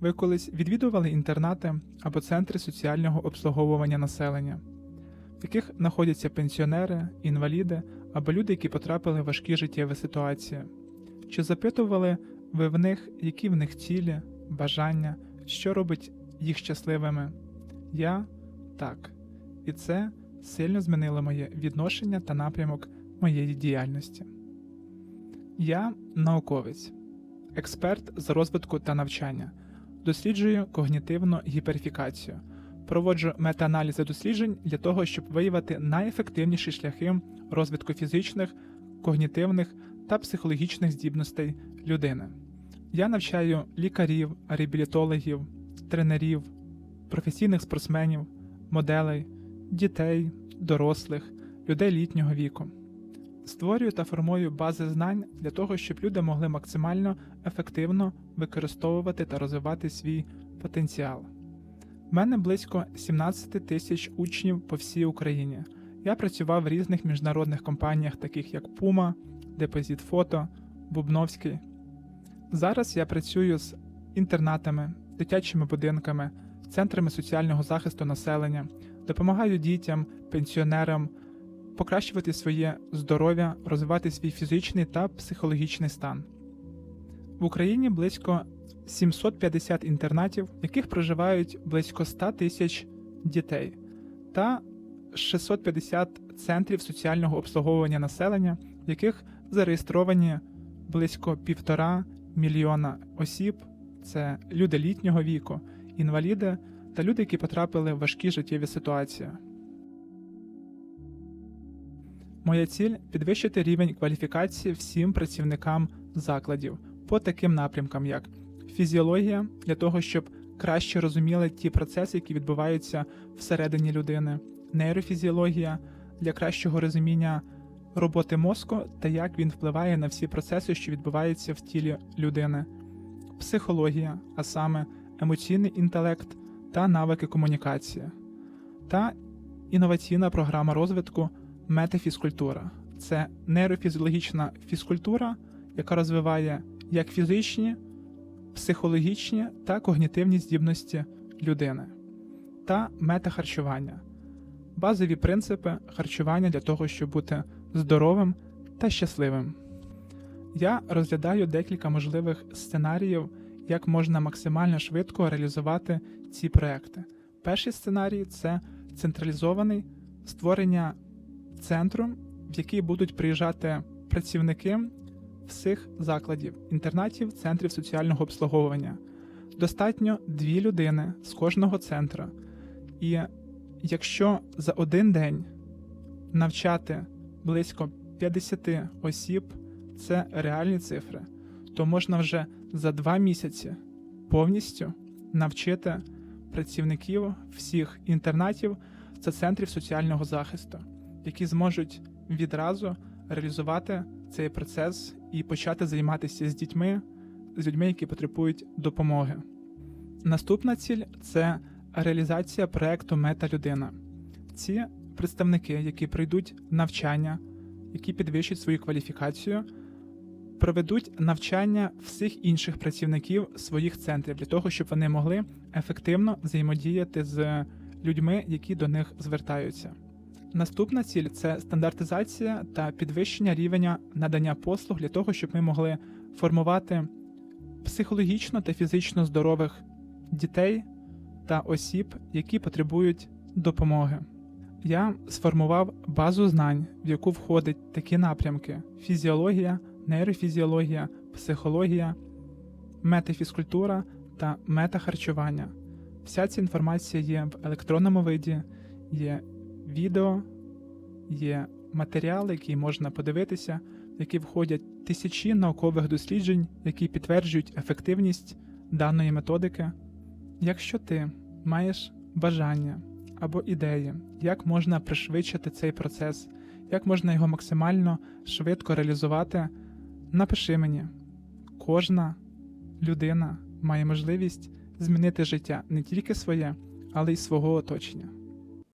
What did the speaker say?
Ви колись відвідували інтернати або центри соціального обслуговування населення, в яких знаходяться пенсіонери, інваліди або люди, які потрапили в важкі життєві ситуації. Чи запитували ви в них, які в них цілі, бажання, що робить їх щасливими? Я так. І це сильно змінило моє відношення та напрямок моєї діяльності. Я науковець, експерт з розвитку та навчання, досліджую когнітивну гіперфікацію, проводжу метааналізи досліджень для того, щоб виявити найефективніші шляхи розвитку фізичних, когнітивних та психологічних здібностей людини. Я навчаю лікарів, реабілітологів, тренерів, професійних спортсменів, моделей, дітей, дорослих, людей літнього віку. Створюю та формую бази знань для того, щоб люди могли максимально ефективно використовувати та розвивати свій потенціал. У мене близько 17 тисяч учнів по всій Україні. Я працював в різних міжнародних компаніях, таких як Puma, Депозит Фото, Бубновський. Зараз я працюю з інтернатами, дитячими будинками, центрами соціального захисту населення, допомагаю дітям, пенсіонерам покращувати своє здоров'я, розвивати свій фізичний та психологічний стан. В Україні близько 750 інтернатів, в яких проживають близько 100 тисяч дітей, та 650 центрів соціального обслуговування населення, в яких зареєстровані близько півтора мільйона осіб. Це люди літнього віку, інваліди та люди, які потрапили в важкі життєві ситуації. Моя ціль підвищити рівень кваліфікації всім працівникам закладів по таким напрямкам, як фізіологія, для того, щоб краще розуміли ті процеси, які відбуваються всередині людини, нейрофізіологія для кращого розуміння роботи мозку та як він впливає на всі процеси, що відбуваються в тілі людини, психологія, а саме емоційний інтелект та навики комунікації, та інноваційна програма розвитку метафізкультура. Це нейрофізіологічна фізкультура, яка розвиває як фізичні, психологічні та когнітивні здібності людини, та метахарчування базові принципи харчування для того, щоб бути здоровим та щасливим. Я розглядаю декілька можливих сценаріїв, як можна максимально швидко реалізувати ці проекти. Перший сценарій це централізований створення центру, в який будуть приїжджати працівники всіх закладів, інтернатів, центрів соціального обслуговування. Достатньо дві людини з кожного центру. І якщо за один день навчати близько 50 осіб, це реальні цифри, то можна вже за два місяці повністю навчити працівників всіх інтернатів та центрів соціального захисту, які зможуть відразу реалізувати цей процес і почати займатися з дітьми, з людьми, які потребують допомоги. Наступна ціль це реалізація проекту Мета-людина. Ці представники, які пройдуть навчання, які підвищать свою кваліфікацію, проведуть навчання всіх інших працівників своїх центрів для того, щоб вони могли ефективно взаємодіяти з людьми, які до них звертаються. Наступна ціль це стандартизація та підвищення рівня надання послуг для того, щоб ми могли формувати психологічно та фізично здорових дітей та осіб, які потребують допомоги. Я сформував базу знань, в яку входять такі напрямки: фізіологія, нейрофізіологія, психологія, метафізкультура та метахарчування. Вся ця інформація є в електронному виді, є відео, є матеріали, які можна подивитися, в які входять тисячі наукових досліджень, які підтверджують ефективність даної методики. Якщо ти маєш бажання або ідеї, як можна пришвидшити цей процес, як можна його максимально швидко реалізувати, напиши мені. Кожна людина має можливість змінити життя не тільки своє, але й свого оточення.